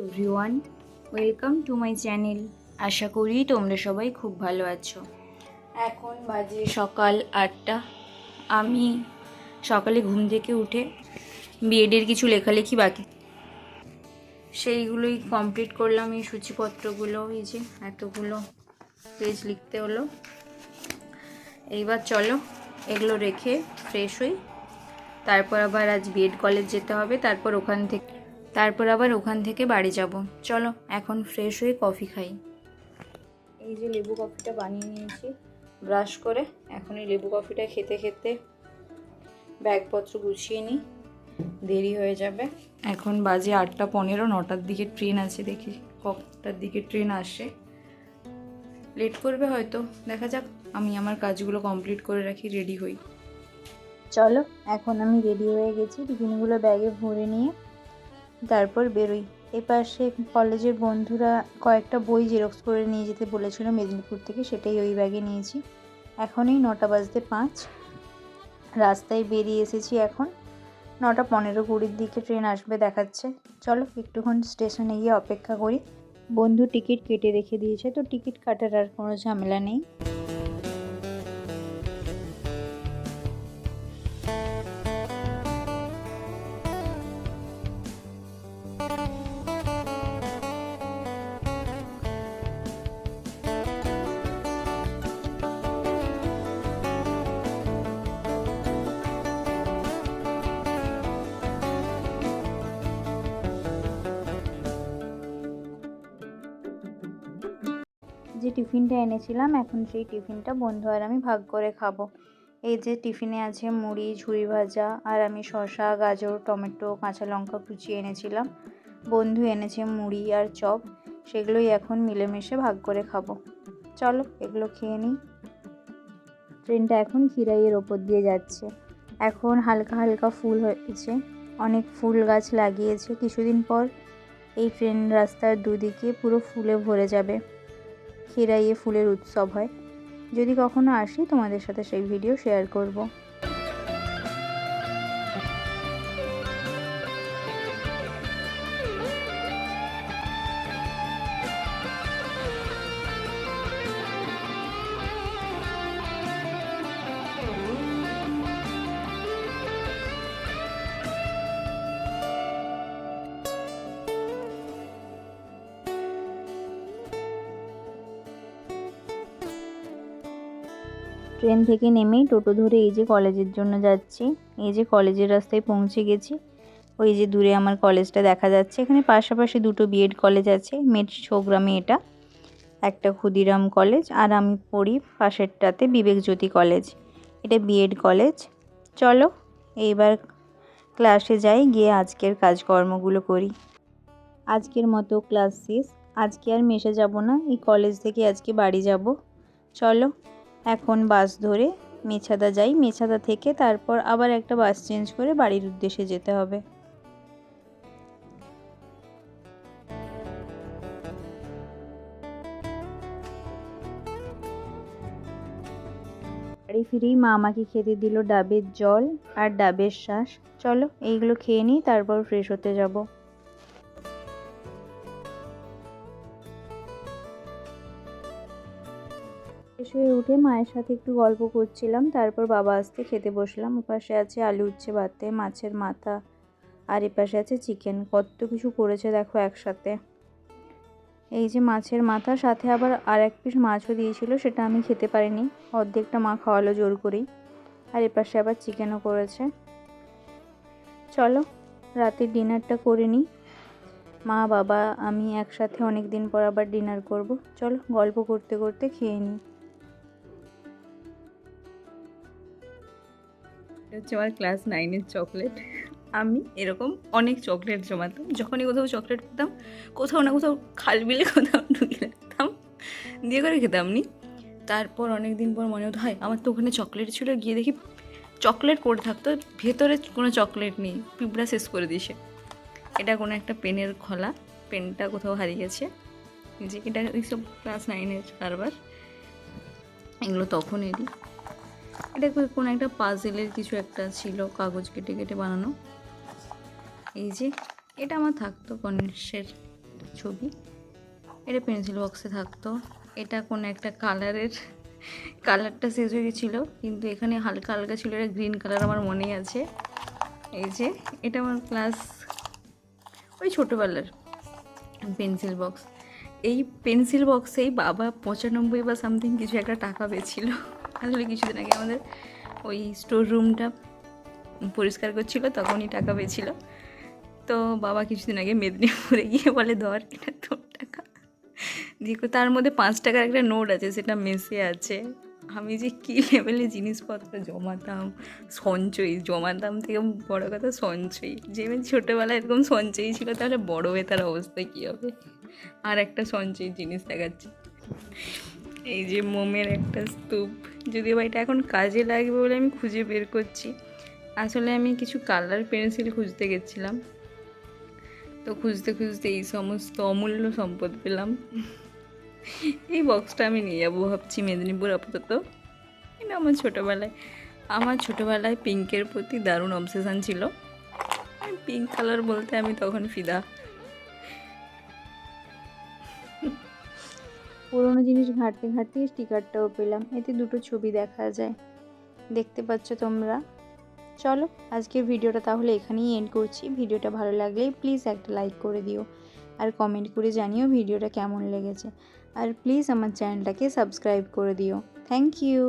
Everyone welcome to my channel আশা করি তোমরা সবাই খুব ভালো আছো। এখন বাজে সকাল আটটা। আমি সকালে ঘুম থেকে উঠে বিএডের কিছু লেখালেখি বাকি। সেইগুলোই কমপ্লিট করলাম এই সূচিপত্রগুলো, এই যে এতগুলো পেজ লিখতে হলো। এইবার চলো, এগুলো রেখে ফ্রেশ হই। তারপর আবার আজ বিএড কলেজ যেতে হবে, তারপর ওখান থেকে তারপর আবার ওখান থেকে বাড়ি যাব। চলো এখন ফ্রেশ হয়ে কফি খাই। এই যে লেবু কফিটা বানিয়ে নিয়েছি। ব্রাশ করে এখন এই লেবু কফিটা খেতে খেতে ব্যাগপত্র গুছিয়ে নিই। দেরি হয়ে যাবে। এখন বাজে আটটা পনেরো নটার দিকে ট্রেন আছে দেখি কটার দিকে ট্রেন আসে। লেট করবে হয়তো দেখা যাক। আমি আমার কাজগুলো কমপ্লিট করে রাখি রেডি হই। চলো এখন আমি রেডি হয়ে গেছি। টিফিনগুলো ব্যাগে ভরে নিয়ে তারপর বেরোই। এপাশে কলেজের বন্ধুরা কয়েকটা বই জেরক্স করে নিয়ে যেতে বলেছিল মেদিনীপুর থেকে, সেটাই ওই ব্যাগে নিয়েছি। এখনই নটা বাজতে পাঁচ। রাস্তায় বেরিয়ে এসেছি এখন। নটা পনেরো কুড়ির দিকে ট্রেন আসবে, দেখাচ্ছে। চলো একটুক্ষণ স্টেশনে গিয়ে অপেক্ষা করি। বন্ধু টিকিট কেটে রেখে দিয়েছে, তো টিকিট কাটার আর কোনো ঝামেলা নেই। যে টিফিনটা এনেছিলাম, এখন সেই টিফিনটা বন্ধু আর আমি ভাগ করে খাব। এই যে টিফিনে আছে মুড়ি, ঝুড়ি ভাজা আর আমি শসা, গাজর, টমেটো, কাঁচা লঙ্কা কুচিয়ে এনেছিলাম। বন্ধু এনেছে মুড়ি আর চপ, সেগুলোই এখন মিলেমিশে ভাগ করে খাব। চলো এগুলো খেয়ে নিই। ট্রেনটা এখন খিরাইয়ের ওপর দিয়ে যাচ্ছে। এখন হালকা হালকা ফুল হয়েছে, অনেক ফুল গাছ লাগিয়েছে। কিছুদিন পর এই ট্রেন রাস্তার দুদিকে পুরো ফুলে ভরে যাবে। খিরাইয়ে ফুলের উৎসব হয়। যদি কখনো আসি তোমাদের সাথে সেই ভিডিও শেয়ার করব। ট্রেন থেকে নেমেই টোটো ধরে এই যে কলেজের জন্য যাচ্ছি। এই যে কলেজের রাস্তায় পৌঁছে গেছি। ওই যে দূরে আমার কলেজটা দেখা যাচ্ছে। এখানে পাশাপাশি দুটো বিএড কলেজ আছে মেট ছৌগ্রামে এটা, একটা ক্ষুদিরাম কলেজ আর আমি পড়ি পাশেরটাতে বিবেকজ্যোতি কলেজ। এটা বিএড কলেজ। চলো, এইবার ক্লাসে যাই, গিয়ে আজকের কাজকর্মগুলো করি। আজকের মতো ক্লাস শেষ। আজকে আর মেশে যাব না। এই কলেজ থেকে আজকে বাড়ি যাব। চলো। এখন বাস ধরে মেছাদা যাই, মেছাদা থেকে তারপর আবার একটা বাস চেঞ্জ করে বাড়ির উদ্দেশ্যে যেতে হবে। বাড়ি ফিরেই মা আমাকে খেতে দিল ডাবের জল আর ডাবের শ্বাস চলো, এইগুলো খেয়ে নিই, তারপর ফ্রেশ হতে যাব। ফ্রেশ হয়ে উঠে মায়ের সাথে একটু গল্প করছিলাম। তারপর বাবা আসতে খেতে বসলাম। ওপাশে আছে আলু উচ্ছে ভাতে, মাছের মাথা, আর এপাশে আছে চিকেন কত কিছু করেছে দেখো একসাথে। এই যে মাছের মাথা, সাথে আবার আর এক পিস মাছও দিয়েছিল, সেটা আমি খেতে পারিনি। অর্ধেকটা মা খাওয়ালো জোর করেই। আর এপাশে আবার চিকেনও করেছে। চলো, রাতের ডিনারটা করে নিই। মা, বাবা, আমি একসাথে অনেক দিন পর আবার ডিনার করব। চলো, গল্প করতে করতে খেয়ে নিই। হচ্ছে আমার ক্লাস নাইনের চকলেট আমি এরকম অনেক চকলেট জমাতাম, যখনই কোথাও চকলেট পেতাম, কোথাও না কোথাও খাল বিলে কোথাও ঢুকে রাখতাম, দিয়ে করে খেতাম নি। তারপর অনেক দিন পর মনে হতো, হয়, আমার তো ওখানে চকলেট ছিল, গিয়ে দেখি চকলেট পড়ে থাকতো, ভেতরে কোনো চকলেট নেই, পিঁপড়া শেষ করে দিয়েছে। এটা কোনো একটা পেনের খোলা, পেনটা কোথাও হারিয়ে গেছে। যে এটা এইসব ক্লাস নাইনের কারবার, এগুলো তখন এরই এটা কো- কোনো একটা পাজেলের কিছু একটা ছিল কাগজ কেটে কেটে বানানো। এই যে, এটা আমার থাকতো গণেশের ছবি। এটা পেন্সিল বক্সে থাকতো। এটা কোনো একটা কালারের কালারটা শেষ হয়ে গেছিল, কিন্তু এখানে হালকা হালকা ছিল, এটা গ্রিন কালার আমার মনে আছে। এই যে, এটা আমার ক্লাস ওই ছোটোবেলার পেন্সিল বক্স এই পেন্সিল বক্সেই বাবা পঁচানব্বই বা সামথিং কিছু একটা টাকা পেয়েছিল আসলে কিছুদিন আগে আমাদের ওই স্টোর রুমটা পরিষ্কার করছিল, তখনই টাকা পেয়েছিল। তো বাবা কিছুদিন আগে মেদিনীপুরে গিয়ে বলে, ধর, এটা তোর টাকা। কো- তার মধ্যে পাঁচ টাকার একটা নোট আছে, সেটা মেসে আছে। আমি যে কী লেভেলে জিনিসপত্র জমাতাম, সঞ্চয়ী, জমাতাম থেকে বড় কথা সঞ্চয়ী। যে মেয়ে ছোটোবেলায় এরকম সঞ্চয়ী ছিল, তাহলে বড় হয়ে তার অবস্থা কী হবে? আর একটা সঞ্চয়ী জিনিস দেখাচ্ছি। এই যে মোমের একটা স্তূপ। যদিও বা এটা এখন কাজে লাগবে বলে আমি খুঁজে বের করছি। আসলে আমি কিছু কালার পেন্সিল খুঁজতে গেছিলাম। তো খুঁজতে খুঁজতে এই সমস্ত অমূল্য সম্পদ পেলাম। এই বক্সটা আমি নিয়ে যাব ভাবছি মেদিনীপুর আপাতত। এটা আমার ছোটোবেলায় আমার ছোটোবেলায় পিঙ্কের প্রতি দারুণ অবসেশন ছিল। পিঙ্ক কালার বলতে আমি তখন ফিদা। পুরোনো জিনিস ঘাঁটতে ঘাঁটতে স্টিকারটাও পেলাম। এতে দুটো ছবি দেখা যায়। দেখতে পাচ্ছ তোমরা? চলো, আজকের ভিডিওটা তাহলে এখানেই এন্ড করছি। ভিডিওটা ভালো লাগলে প্লিজ একটা লাইক করে দিও। আর কমেন্ট করে জানিও ভিডিওটা কেমন লেগেছে। আর প্লিজ আমার চ্যানেলটাকে সাবস্ক্রাইব করে দিও। Thank you